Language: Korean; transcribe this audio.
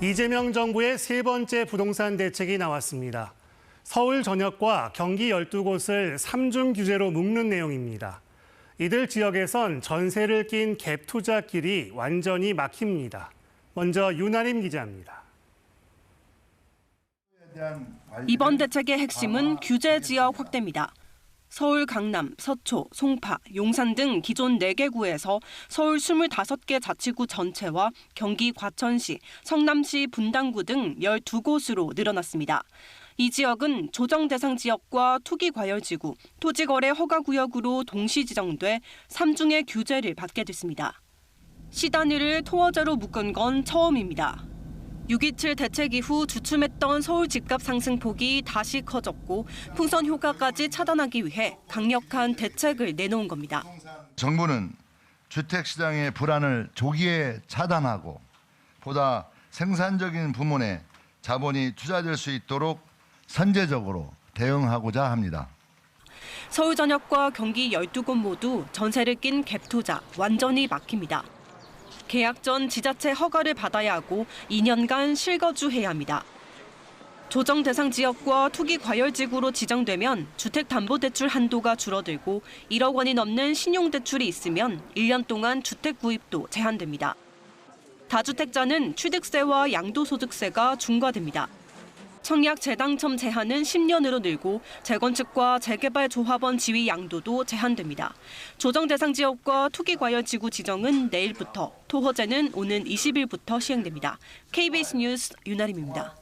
이재명 정부의 세 번째 부동산 대책이 나왔습니다. 서울 전역과 경기 12곳을 삼중 규제로 묶는 내용입니다. 이들 지역에선 전세를 낀 갭 투자 길이 완전히 막힙니다. 먼저 윤아림 기자입니다. 이번 대책의 핵심은 규제 지역 확대입니다. 서울 강남, 서초, 송파, 용산 등 기존 4개 구에서 서울 25개 자치구 전체와 경기 과천시, 성남시 분당구 등 12곳으로 늘어났습니다. 이 지역은 조정 대상 지역과 투기 과열 지구, 토지 거래 허가 구역으로 동시 지정돼 3중의 규제를 받게 됐습니다. 시 단위를 토어제로 묶은 건 처음입니다. 6.27 대책 이후 주춤했던 서울 집값 상승폭이 다시 커졌고 풍선 효과까지 차단하기 위해 강력한 대책을 내놓은 겁니다. 정부는 주택 시장의 불안을 조기에 차단하고 보다 생산적인 부문에 자본이 투자될 수 있도록 선제적으로 대응하고자 합니다. 서울 전역과 경기 12곳 모두 전세를 낀 갭 투자 완전히 막힙니다. 계약 전 지자체 허가를 받아야 하고 2년간 실거주해야 합니다. 조정 대상 지역과 투기 과열 지구로 지정되면 주택담보대출 한도가 줄어들고 1억 원이 넘는 신용대출이 있으면 1년 동안 주택 구입도 제한됩니다. 다주택자는 취득세와 양도소득세가 중과됩니다. 청약 재당첨 제한은 10년으로 늘고 재건축과 재개발 조합원 지위 양도도 제한됩니다. 조정 대상 지역과 투기 과열 지구 지정은 내일부터, 토호제는 오는 20일부터 시행됩니다. KBS 뉴스 윤아림입니다.